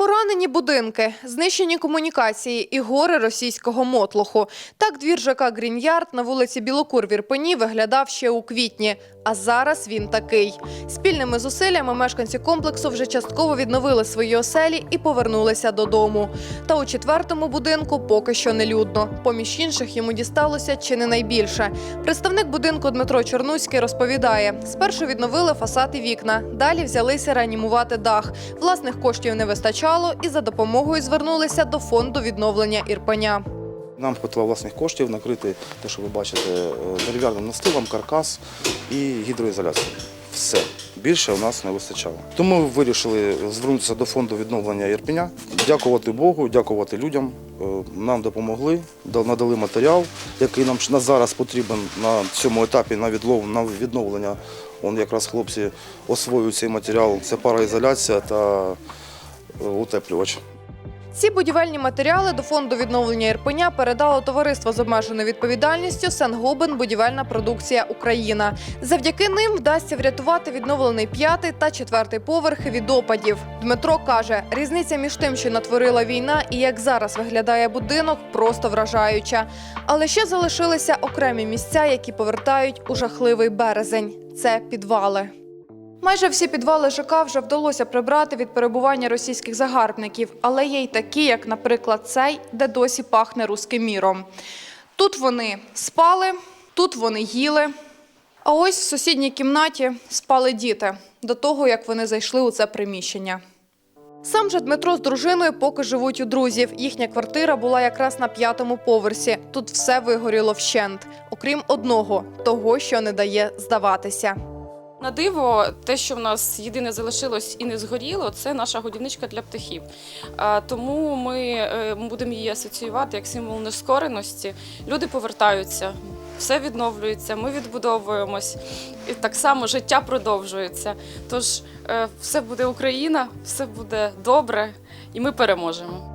Поранені будинки, знищені комунікації і гори російського мотлоху. Так двір ЖК Грінярд на вулиці Білокур в Ірпені виглядав ще у квітні. А зараз він такий. Спільними зусиллями мешканці комплексу вже частково відновили свої оселі і повернулися додому. Та у четвертому будинку поки що нелюдно. Поміж інших йому дісталося чи не найбільше. Представник будинку Дмитро Чорнуцький розповідає: спершу відновили фасад і вікна, далі взялися реанімувати дах. Власних коштів не вистачало, і за допомогою звернулися до фонду відновлення Ірпеня. Нам хватило власних коштів накрити те, що ви бачите, е, дерев'яним настилом, каркас і гідроізоляцію. Все. Більше у нас не вистачало. Тому ми вирішили звернутися до фонду відновлення Ірпеня, дякувати Богу, дякувати людям. Е, Нам допомогли, надали матеріал, який нам на зараз потрібен на цьому етапі на відлов, на відновлення. Он якраз хлопці освоюють цей матеріал. Це параізоляція та е, утеплювач. Ці будівельні матеріали до фонду відновлення Ірпеня передало товариство з обмеженою відповідальністю Сенгобен Будівельна продукція Україна. Завдяки ним вдасться врятувати відновлений п'ятий та четвертий поверхи від опадів. Дмитро каже, різниця між тим, що натворила війна, і як зараз виглядає будинок, просто вражаюча. Але ще залишилися окремі місця, які повертають у жахливий березень. Це підвали. Майже всі підвали ЖК вже вдалося прибрати від перебування російських загарбників, але є й такі, як, наприклад, цей, де досі пахне руським міром. Тут вони спали, тут вони їли. А ось в сусідній кімнаті спали діти до того, як вони зайшли у це приміщення. Сам же Дмитро з дружиною поки живуть у друзів. Їхня квартира була якраз на п'ятому поверсі. Тут все вигоріло вщент, окрім одного того, що не дає здаватися. На диво, те, що в нас єдине залишилось і не згоріло, це наша годівничка для птахів. Тому ми е, будемо її асоціювати як символ нескореності. Люди повертаються, все відновлюється, ми відбудовуємось, і так само життя продовжується. Тож е, все буде Україна, все буде добре, і ми переможемо.